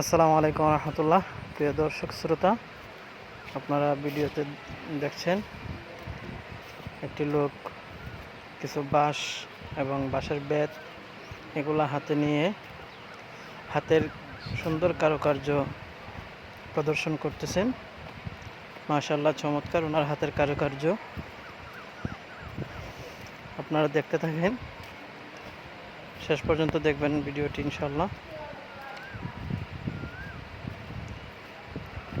আসসালামু আলাইকুম রহমতুল্লাহ। প্রিয় দর্শক, শ্রোতা, আপনারা ভিডিওতে দেখছেন একটি লোক, কিছু বাঁশ এবং বাঁশের বেত এগুলা হাতে নিয়ে হাতের সুন্দর কারুকার্য প্রদর্শন করতেছেন। মাশাল্লাহ চমৎকার ওনার হাতের কারুকার্য। আপনারা দেখতে থাকেন। শেষ পর্যন্ত দেখবেন ভিডিওটি ইনশাল্লাহ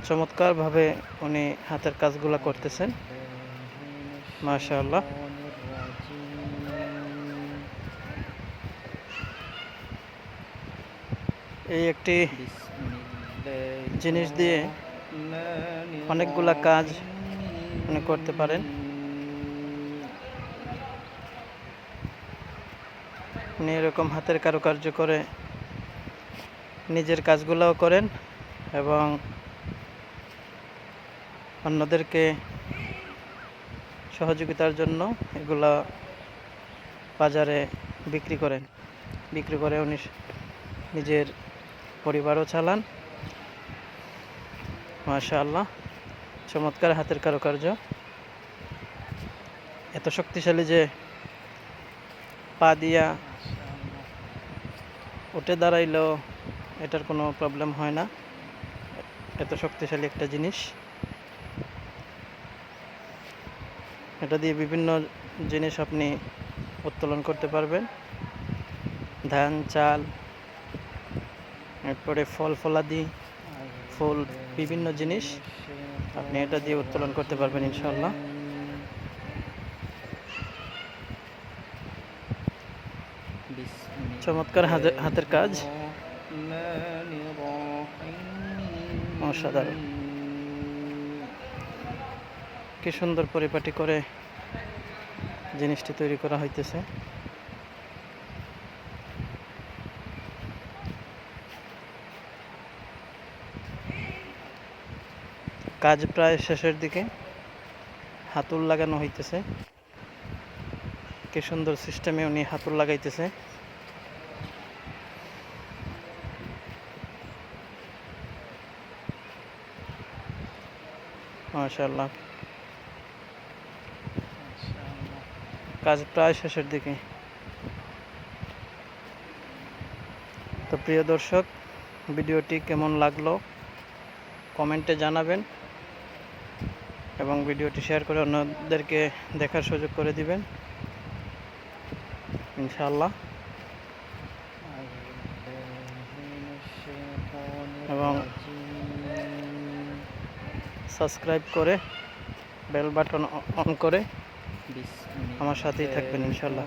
চমৎকারভাবে উনি হাতের কাজগুলো করতেছেন। মাশাআল্লাহ। এই একটি জিনিস দিয়ে অনেকগুলা কাজ উনি করতে পারেন। উনি এরকম হাতের কারুকার্য করে নিজের কাজগুলোও করেন এবং অন্যদেরকে সহযোগিতার জন্য এগুলা বাজারে বিক্রি করেন। বিক্রি করে উনি নিজের পরিবারও চালান। মাশাআল্লাহ, চমৎকার হাতের কারুকার্য। এত শক্তিশালী যে পা দিয়া উঠে দাঁড়াইলেও এটার কোনো প্রবলেম হয় না। এত শক্তিশালী একটা জিনিস। এটা দিয়ে বিভিন্ন জিনিস আপনি উত্তোলন করতে পারবেন। ধান চাল এরপরে ফল ফলাদি ফুল বিভিন্ন জিনিস আপনি এটা দিয়ে উত্তোলন করতে পারবেন ইনশাল্লাহ চমৎকার হাতে- হাতের কাজ। অসাধারণ। কি সুন্দর পরিপাটি করে জিনিসটি তৈরি করা হইতেছে। কাজ প্রায় শেষের দিকে হাতুল লাগানো হইতেছে। কি সুন্দর সিস্টেমে উনি হাতুল লাগাইতেছে। মাশাআল্লাহ। কাজ প্রায় শেষের দিকে। তো প্রিয় দর্শক, ভিডিওটি কেমন লাগল কমেন্টে জানাবেন এবং ভিডিওটি শেয়ার করে অন্যদেরকে দেখার সুযোগ করে দিবেন। ইনশাল্লাহ এবং সাবস্ক্রাইব করে বেল বাটন অন করে আমার সাথেই থাকবেন ইনশাল্লাহ